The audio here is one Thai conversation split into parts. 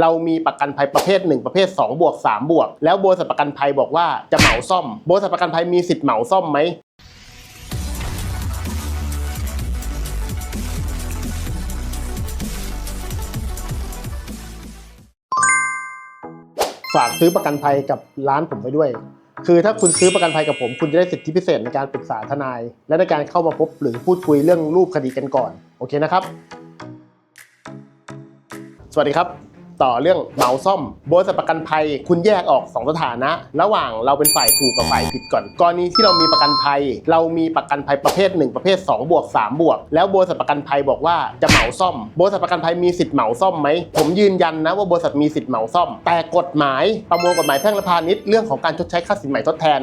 เรามีประกันภัยประเภท 1 ประเภท2บวก3บวก แล้วบริษัทประกันภัยบอกว่าจะเหมาซ่อมบริษัทประกันภัยมีสิทธิ์เหมาซ่อมไหมฝากซื้อประกันภัยกับร้านผมไปด้วย คือถ้าคุณซื้อประกันภัยกับผม คุณจะได้สิทธิพิเศษในการปรึกษาทนาย และในการเข้ามาพบหรือพูดคุยเรื่องรูปคดีกันก่อน โอเคนะครับ สวัสดีครับ ต่อเรื่องเหมาซ่อมบริษัทประกันภัย คุณแยกออก 2 สถานะ ระหว่างเราเป็นฝ่ายถูกกับฝ่ายผิดก่อนกรณีที่เรามีประกันภัย เรามีประกันภัยประเภท 1 ประเภท2บวก3บวก แล้วบริษัทประกันภัยบอกว่าจะเหมาซ่อมบริษัทประกันภัยมีสิทธิ์เหมาซ่อมไหมผมยืนยันนะว่าบริษัทมีสิทธิ์เหมาซ่อม แต่กฎหมายประมวลกฎหมายแพ่งและพาณิชย์เรื่องของการชดใช้ค่าสินใหม่ทดแทน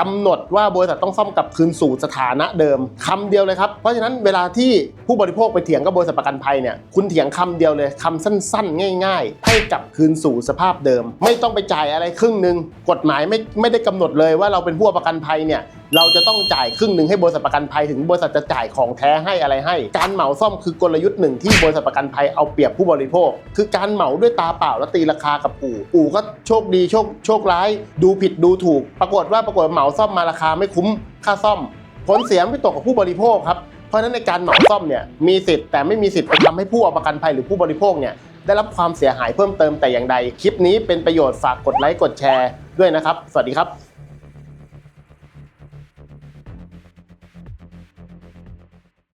กำหนดว่าบริษัทต้องซ่อมกลับคืนสู่สถานะเดิมคำเดียวเลยครับ เพราะฉะนั้นเวลาที่ผู้บริโภคไปเถียงกับบริษัทประกันภัยเนี่ยคุณเถียงคำเดียวเลยคำสั้นๆ ง่ายๆให้กลับคืนสู่สภาพเดิม ไม่ต้องไปจ่ายอะไรครึ่งหนึ่งกฎหมายไม่ไม่ได้กำหนดเลยว่าเราเป็นผู้ประกันภัยเนี่ยเราจะต้องจ่ายครึ่งหนึ่งให้บริษัทประกันภัยถึงบริษัทจะจ่ายของแท้ให้อะไรให้ การเหมาซ่อมคือกลยุทธ์หนึ่งที่บริษัทประกันภัยเอาเปรียบผู้บริโภค คือการเหมาด้วยตาเปล่าแล้วตีราคากับอู่อู่ก็โชคดีโชคโชคร้าย ดูผิดดูถูก ปรากฏว่าปรากฏเหมาซ่อมมาราคาไม่คุ้มค่าซ่อม ผลเสียไม่ตกกับผู้บริโภคครับเพราะฉะนั้นในการเหมาซ่อมเนี่ยมีสิทธิ์แต่ไม่มีสิทธิ์ไปทำให้ผู้เอาประกันภัยหรือผู้บริโภคเนี่ย ได้รับความเสียหายเพิ่มเติมแต่อย่างใด คลิปนี้เป็นประโยชน์ฝากกดไลค์กดแชร์ด้วยนะครับ สวัสดีครับ